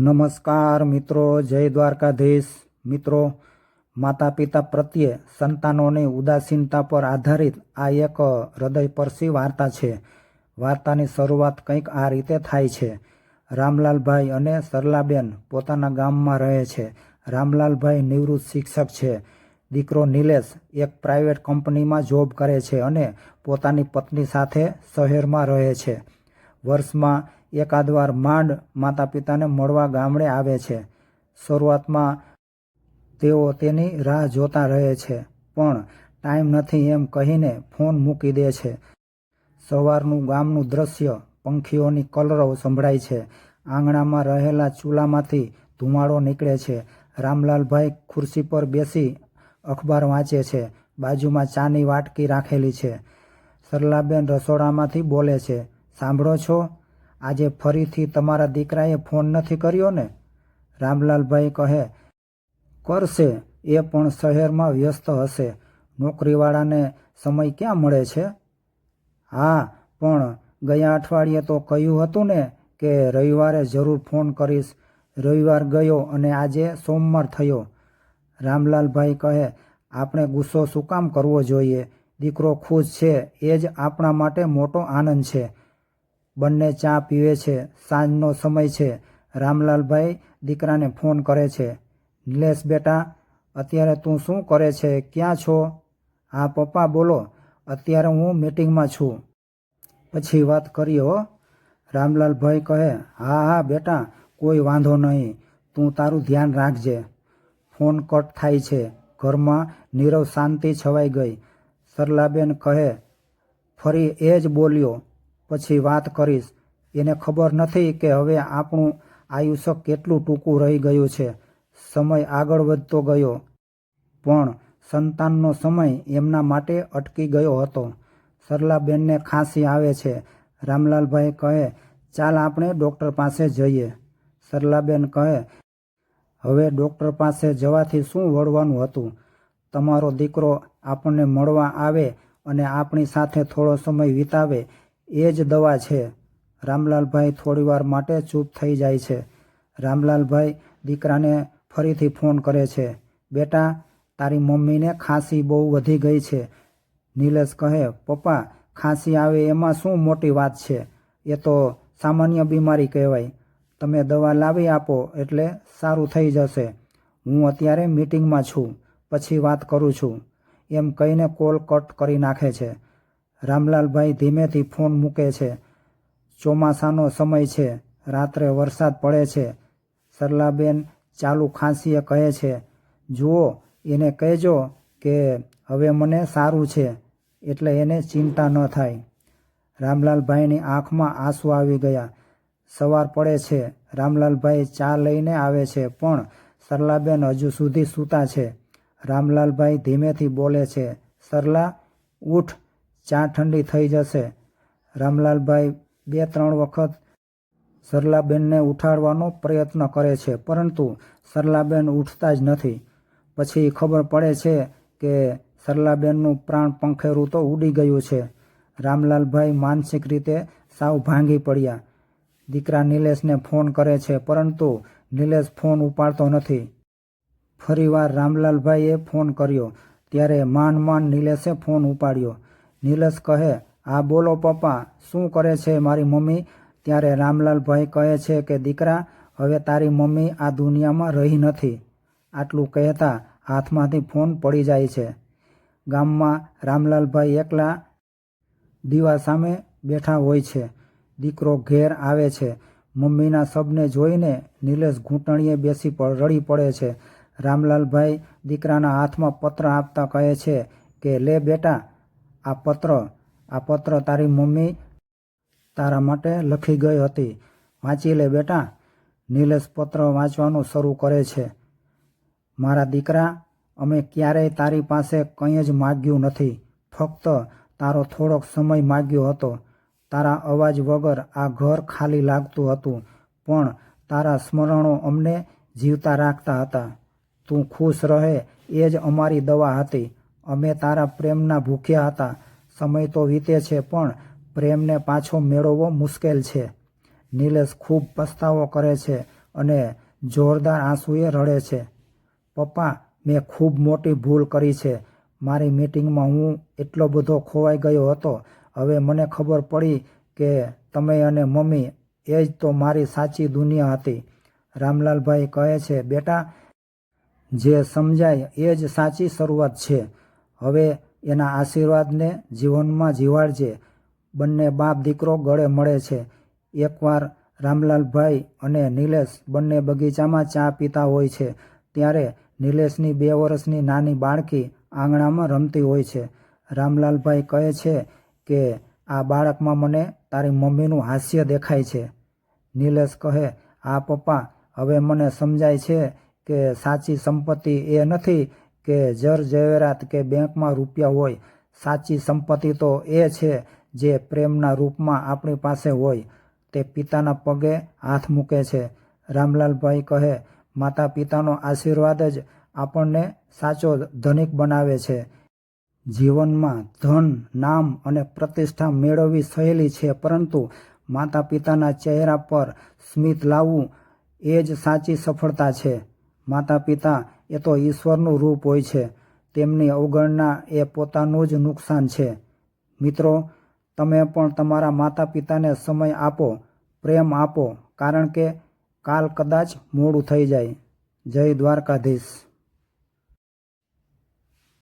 નમસ્કાર મિત્રો, જય દ્વારકાધીશ. મિત્રો માતા પિતા પ્રત્યે સંતાનોની ઉદાસીનતા પર આધારિત આ એક હૃદયસ્પર્શી વાર્તા છે. વાર્તાની શરૂઆત કંઈક આ રીતે થાય છે. રામલાલભાઈ અને સરલાબેન પોતાના ગામમાં રહે છે. રામલાલભાઈ નિવૃત્ત શિક્ષક છે. દીકરો નિલેશ એક પ્રાઇવેટ કંપનીમાં જોબ કરે છે અને પોતાની પત્ની સાથે શહેરમાં રહે છે. વર્ષમાં એકાદ વાર માંડ માતા પિતાને મળવા ગામડે આવે છે. શરૂઆતમાં તેઓ તેની રાહ જોતા રહે છે, પણ ટાઈમ નથી એમ કહીને ફોન મૂકી દે છે. સવારનું ગામનું દ્રશ્ય પંખીઓની કલરવ સંભળાય છે. આંગણામાં રહેલા ચૂલામાંથી ધુમાડો નીકળે છે. રામલાલભાઈ ખુરશી પર બેસી અખબાર વાંચે છે. બાજુમાં ચાની વાટકી રાખેલી છે. સરલાબેન રસોડામાંથી બોલે છે, સાંભળો છો? આજે ફરીથી તમારા દીકરાએ ફોન નથી કર્યો ને? રામલાલભાઈ કહે, કરશે, એ પણ શહેરમાં વ્યસ્ત હશે. નોકરીવાળાને સમય ક્યાં મળે છે? હા, પણ ગયા અઠવાડિયે તો કહ્યું હતું ને કે રવિવારે જરૂર ફોન કરીશ. રવિવાર ગયો અને આજે સોમવાર થયો. રામલાલભાઈ કહે, આપણે ગુસ્સો શું કામ કરવો જોઈએ? દીકરો ખુશ છે, એ જ આપણા માટે મોટો આનંદ છે. બંને ચા પીવે છે, સાંજનો સમય છે, રામલાલભાઈ દીકરાને ફોન કરે છે. નિલેશ બેટા, અત્યારે તું શું કરે છે, ક્યાં છો? હા, પપ્પા, બોલો, અત્યારે હું મિટિંગમાં છું. પછી વાત કરીએ હો. રામલાલભાઈ કહે, હા હા, બેટા, કોઈ વાંધો નહીં, તું તારું ધ્યાન રાખજે. ફોન કટ થાય છે. ઘરમાં નીરવ શાંતિ છવાઈ ગઈ. સરલાબેન કહે, ફરી એ જ બોલ્યો. પછી વાત કરીશ. એને ખબર નથી કે હવે આપણું આયુષ્ય કેટલું ટૂંકું રહી ગયું છે. સમય આગળ વધતો ગયો. પણ સંતાનનો સમય એમના માટે અટકી ગયો હતો. સરલાબેનને ખાંસી આવે છે. રામલાલભાઈ કહે, ચાલ આપણે ડૉક્ટર પાસે જઈએ. સરલાબેન કહે, હવે ડૉક્ટર પાસે જવાથી શું વળવાનું હતું? તમારો દીકરો આપણને મળવા આવે અને આપણી સાથે થોડો સમય વિતાવે. એ જ દવા છે. રામલાલભાઈ થોડીવાર માટે ચૂપ થઈ જાય છે. રામલાલભાઈ દીકરાને ફરીથી ફોન કરે છે. બેટા, તારી મમ્મીને ખાંસી બહુ વધી ગઈ છે. નિલેશ કહે, પપ્પા, ખાંસી આવે એમાં શું મોટી વાત છે? એ તો સામાન્ય બીમારી કહેવાય. તમે દવા લાવી આપો એટલે સારું થઈ જશે. હું અત્યારે મીટિંગમાં છું. પછી વાત કરું છું. એમ કહીને કોલ કટ કરી નાખે છે. રામલાલભાઈ ધીમેથી ફોન મૂકે છે. ચોમાસાનો સમય છે. રાત્રે વરસાદ પડે છે. સરલાબેન ચાલુ ખાંસીએ કહે છે, જુઓ, એને કહેજો કે હવે મને સારું છે, એટલે એને ચિંતા ન થાય. રામલાલભાઈની આંખમાં આંસુ આવી ગયા. સવાર પડે છે. રામલાલભાઈ ચા લઈને આવે છે, પણ સરલાબેન હજુ સુધી સૂતા છે. રામલાલભાઈ ધીમેથી બોલે છે, સરલા, ઉઠ ચા ઠંડી થઈ જશે. રામલાલભાઈ બે ત્રણ વખત સરલાબેનને ઉઠાડવાનો પ્રયત્ન કરે છે, પરંતુ સરલાબેન ઉઠતા જ નથી. પછી ખબર પડે છે કે સરલાબેનનું પ્રાણ પંખેરું તો ઉડી ગયું છે. રામલાલભાઈ માનસિક રીતે સાવ ભાંગી પડ્યા. દીકરા નિલેશને ફોન કરે છે, પરંતુ નિલેશ ફોન ઉપાડતો નથી. ફરીવાર રામલાલભાઈએ ફોન કર્યો, ત્યારે માંડ માંડ નિલેશે ફોન ઉપાડ્યો. નિલેશ કહે, આ બોલો પપ્પા, શું કરે છે મારી મમ્મી? ત્યારે રામલાલભાઈ કહે છે કે, દીકરા, હવે તારી મમ્મી આ દુનિયામાં રહી નથી. આટલું કહેતા હાથમાંથી ફોન પડી જાય છે. ગામમાં રામલાલભાઈ એકલા દીવા સામે બેઠા હોય છે. દીકરો ઘેર આવે છે. મમ્મીના શબને જોઈને નિલેશ ઘૂંટણીએ બેસી રડી પડે છે. રામલાલભાઈ દીકરાના હાથમાં પત્ર આપતા કહે છે કે, લે બેટા આ પત્ર આ પત્ર તારી મમ્મી તારા માટે લખી ગઈ હતી. વાંચી લે બેટા. નિલેશ પત્ર વાંચવાનું શરૂ કરે છે. મારા દીકરા, અમે ક્યારેય તારી પાસે કંઈ જ માગ્યું નથી. ફક્ત તારો થોડોક સમય માગ્યો હતો. તારા અવાજ વગર આ ઘર ખાલી લાગતું હતું, પણ તારા સ્મરણો અમને જીવતા રાખતા હતા. તું ખુશ રહે એ જ અમારી દવા હતી. અમે તારા પ્રેમના ભૂખ્યા હતા. સમય તો વીતે છે, પણ પ્રેમને પાછો મેળવવો મુશ્કેલ છે. નિલેશ ખૂબ પસ્તાવો કરે છે અને જોરદાર આંસુએ રડે છે. પપ્પા, મેં ખૂબ મોટી ભૂલ કરી છે. મારી મીટિંગમાં હું એટલો બધો ખોવાઈ ગયો હતો. હવે મને ખબર પડી કે તમે અને મમ્મી એ જ તો મારી સાચી દુનિયા હતી. રામલાલભાઈ કહે છે, બેટા, જે સમજાય એ જ સાચી શરૂઆત છે. હવે એના આશીર્વાદને જીવનમાં જીવાડજે. બંને બાપ દીકરો ગળે મળે છે. એકવાર રામલાલભાઈ અને નિલેશ બંને બગીચામાં ચા પીતા હોય છે, ત્યારે નિલેશની બે વર્ષની નાની બાળકી આંગણામાં રમતી હોય છે. રામલાલભાઈ કહે છે કે, આ બાળકમાં મને તારી મમ્મીનું હાસ્ય દેખાય છે. નિલેશ કહે આ પપ્પા, હવે મને સમજાય છે કે સાચી સંપત્તિ એ નથી કે જર ઝવેરાત કે બેંકમાં રૂપિયા હોય, સાચી સંપત્તિ તો એ છે જે પ્રેમના રૂપમાં આપણી પાસે હોય, તે પિતાના પગે હાથ મૂકે છે. રામલાલભાઈ કહે માતા પિતાનો આશીર્વાદ જ આપણને સાચો ધનિક બનાવે છે. જીવનમાં ધન, નામ અને પ્રતિષ્ઠા મેળવવી સહેલી છે, પરંતુ માતા પિતાના ચહેરા પર સ્મિત લાવવું એ જ સાચી સફળતા છે. માતા પિતા એ તો ઈશ્વરનું રૂપ હોય છે. તેમની અવગણના એ પોતાનું જ નુકસાન છે. મિત્રો, તમે પણ તમારા માતા પિતાને સમય આપો, પ્રેમ આપો, કારણ કે કાલ કદાચ મોડું થઈ જાય. જય દ્વારકાધીશ.